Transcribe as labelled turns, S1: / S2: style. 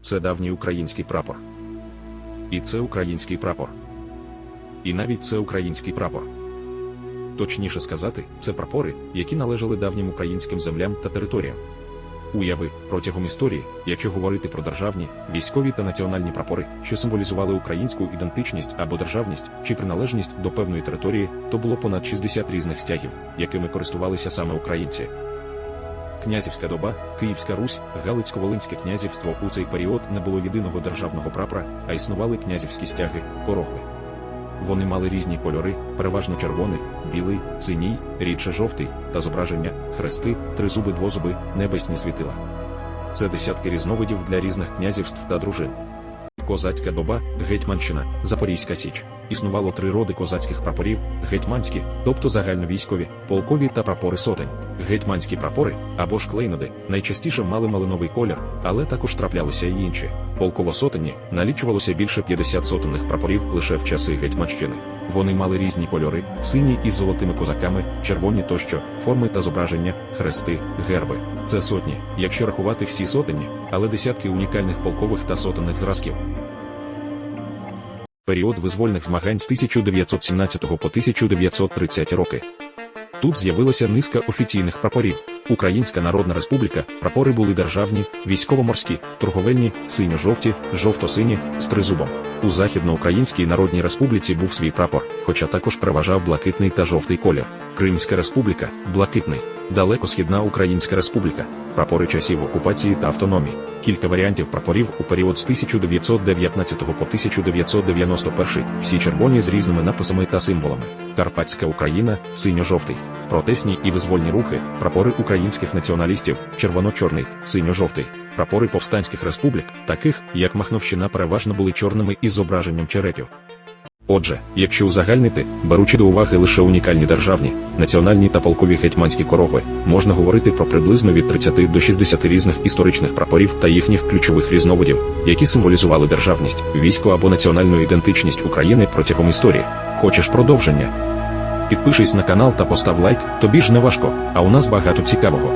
S1: Це давній український прапор. І це український прапор. І навіть це український прапор. Точніше сказати, це прапори, які належали давнім українським землям та територіям. Уяви, протягом історії, якщо говорити про державні, військові та національні прапори, що символізували українську ідентичність або державність чи приналежність до певної території, то було понад 60 різних стягів, якими користувалися саме українці. Князівська доба, Київська Русь, Галицько-Волинське князівство у цей період не було єдиного державного прапора, а існували князівські стяги, корогви. Вони мали різні кольори, переважно червоний, білий, синій, рідше жовтий, та зображення, хрести, тризуби, двозуби, небесні світила. Це десятки різновидів для різних князівств та дружин. Козацька доба, Гетьманщина, Запорізька Січ. Існувало три роди козацьких прапорів: гетьманські, тобто загальновійськові, полкові та прапори сотень. Гетьманські прапори або ж клейноди найчастіше мали малиновий колір, але також траплялися й інші. Полково-сотенні налічувалося більше 50 сотенних прапорів лише в часи Гетьманщини. Вони мали різні кольори: сині із золотими козаками, червоні тощо, форми та зображення, хрести, герби. Це сотні, якщо рахувати всі сотені, але десятки унікальних полкових та сотенних зразків. Період визвольних змагань з 1917 по 1930 роки. Тут з'явилася низка офіційних прапорів. Українська Народна Республіка, прапори були державні, військово-морські, торговельні, синьо-жовті, жовто-сині, з тризубом. У Західноукраїнській Народній Республіці був свій прапор, хоча також переважав блакитний та жовтий колір. Кримська республіка блакитний. Далекосхідна Українська Республіка, прапори часів окупації та автономії. Кілька варіантів прапорів у період з 1919 по 1991, всі червоні з різними написами та символами. Карпатська Україна, синьо-жовтий. Протесні і визвольні рухи, прапори українських націоналістів, червоно-чорний, синьо-жовтий. Прапори повстанських республік, таких як Махновщина, переважно були чорними із зображенням черепів. Отже, якщо узагальнити, беручи до уваги лише унікальні державні, національні та полкові гетьманські корогви, можна говорити про приблизно від 30 до 60 різних історичних прапорів та їхніх ключових різновидів, які символізували державність, військо або національну ідентичність України протягом історії. Хочеш продовження? Підпишись на канал та постав лайк, тобі ж не важко, а у нас багато цікавого.